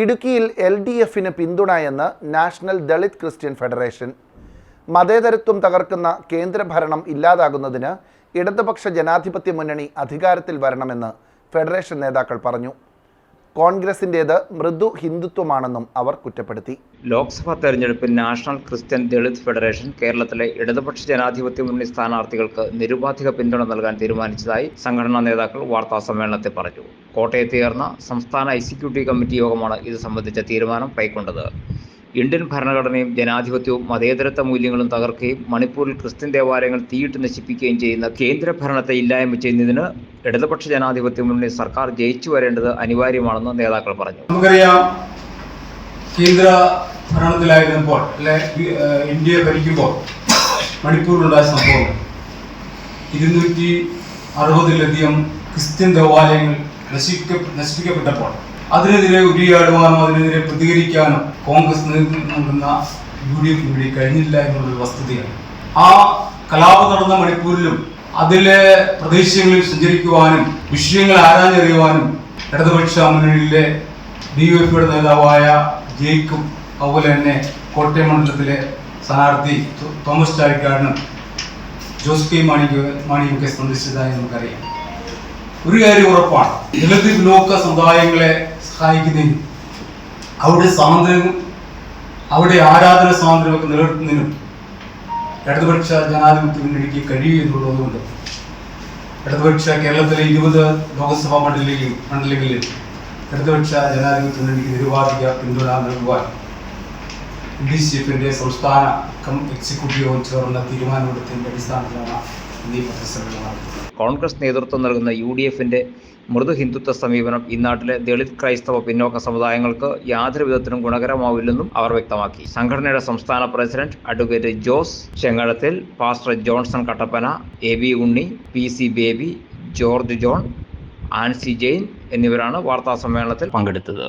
ഇടുക്കിയിൽ L D എഫിന് പിന്തുണ എന്ന് നാഷണൽ ദളിത് ക്രിസ്ത്യൻ ഫെഡറേഷൻ. മതേതരത്വം തകർക്കുന്ന കേന്ദ്രഭരണം ഇല്ലാതാകുന്നതിന് ഇടതുപക്ഷ ജനാധിപത്യ മുന്നണി അധികാരത്തിൽ വരണമെന്ന് ഫെഡറേഷൻ നേതാക്കൾ പറഞ്ഞു. കോൺഗ്രസിന്റേത് മൃദു ഹിന്ദുത്വമാണെന്നും അവർ കുറ്റപ്പെടുത്തി. ലോക്സഭാ തെരഞ്ഞെടുപ്പിൽ നാഷണൽ ക്രിസ്ത്യൻ ദളിത് ഫെഡറേഷൻ കേരളത്തിലെ ഇടതുപക്ഷ ജനാധിപത്യ മുന്നണി സ്ഥാനാർത്ഥികൾക്ക് നിരുപാധിക പിന്തുണ നൽകാൻ തീരുമാനിച്ചതായി സംഘടനാ നേതാക്കൾ വാർത്താ സമ്മേളനത്തിൽ പറഞ്ഞു. കോട്ടയത്ത് ചേർന്ന സംസ്ഥാന എക്സിക്യൂട്ടീവ് കമ്മിറ്റി യോഗമാണ് ഇത് സംബന്ധിച്ച തീരുമാനം കൈക്കൊണ്ടത്. ഇന്ത്യൻ ഭരണഘടനയും ജനാധിപത്യവും മതേതരത്വ മൂല്യങ്ങളും തകർക്കുകയും മണിപ്പൂരിൽ ക്രിസ്ത്യൻ ദേവാലയങ്ങൾ തീയിട്ട് നശിപ്പിക്കുകയും ചെയ്യുന്ന കേന്ദ്ര ഭരണത്തെ ഇല്ലായ്മ ചെയ്യുന്നതിന് ഇടതുപക്ഷ ജനാധിപത്യ മുന്നണി സർക്കാർ ജയിച്ചു വരേണ്ടത് അനിവാര്യമാണെന്ന് നേതാക്കൾ പറഞ്ഞു. നമുക്കറിയാം കേന്ദ്ര ഭരണത്തിലായിരുന്നപ്പോൾ അല്ലെ ഇന്ത്യയെ ഭരിക്കുമ്പോൾ മണിപ്പൂരിലുണ്ടായ സംഭവം ഇരുന്നൂറ്റി അറുപതിലധികം ക്രിസ്ത്യൻ ദേവാലയങ്ങൾ നശിക്ക നശിപ്പിക്കപ്പെട്ടപ്പോൾ അതിനെതിരെ ഉരിയാടുവാനോ അതിനെതിരെ പ്രതികരിക്കാനോ കോൺഗ്രസ് നേതൃത്വം നൽകുന്ന യു ഡി എഫിന് വേണ്ടി കഴിഞ്ഞില്ല എന്നുള്ളൊരു വസ്തുതയാണ്. ആ കലാപം നടന്ന മണിപ്പൂരിലും അതിലെ പ്രദേശങ്ങളിൽ സഞ്ചരിക്കുവാനും വിഷയങ്ങൾ ആരാഞ്ഞറിയുവാനും ഇടതുപക്ഷ മുന്നണിയിലെ ഡി യു എഫിയുടെ നേതാവായ ജയ്ക്കും അതുപോലെ തന്നെ കോട്ടയം മണ്ഡലത്തിലെ സ്ഥാനാർത്ഥി തോമസ് ചാഴിക്കാടിനും ജോസ് കെ മാണിക്ക് മാണിയൊക്കെ സ്പന്ദിച്ചതായി നമുക്കറിയാം. ഒരു കാര്യം ഉറപ്പാണ്. ദളിത് ബ്ലോക്ക് സമുദായങ്ങളെ സഹായിക്കുന്നതിനും. അവിടെ സ്വാതന്ത്ര്യവും അവിടെ ആരാധന സ്വാതന്ത്ര്യമൊക്കെ നിലനിർത്തുന്നതിനും ഇടതുപക്ഷ ജനാധിപത്യ മുന്നണിക്ക് കഴിയും എന്നുള്ളതുകൊണ്ട് ഇടതുപക്ഷ കേരളത്തിലെ ഇരുപത് ലോക്സഭാ മണ്ഡലങ്ങളിൽ മണ്ഡലങ്ങളിൽ ഇടതുപക്ഷ ജനാധിപത്യ മുന്നണിക്ക് നിരുപാധിക പിന്തുണ നൽകുവാൻ ഡി സി എഫിന്റെ സംസ്ഥാന എക്സിക്യൂട്ടീവ് യോഗം ചേർന്ന തീരുമാനമെടുത്തതിന്റെ അടിസ്ഥാനത്തിലാണ് കോൺഗ്രസ് നേതൃത്വം നൽകുന്ന യു ഡി എഫിന്റെ മൃദു ഹിന്ദുത്വ സമീപനം ഇന്നാട്ടിലെ നാട്ടിലെ ദളിത് ക്രൈസ്തവ പിന്നോക്ക സമുദായങ്ങൾക്ക് യാതൊരു വിധത്തിലും ഗുണകരമാവില്ലെന്നും അവർ വ്യക്തമാക്കി. സംഘടനയുടെ സംസ്ഥാന president advocate Jose Chengalathil pastor Johnson Kattappana A B Unni P C Baby George John Ancy Jain എന്നിവരാണ് വാർത്താ സമ്മേളനത്തിൽ പങ്കെടുത്തത്.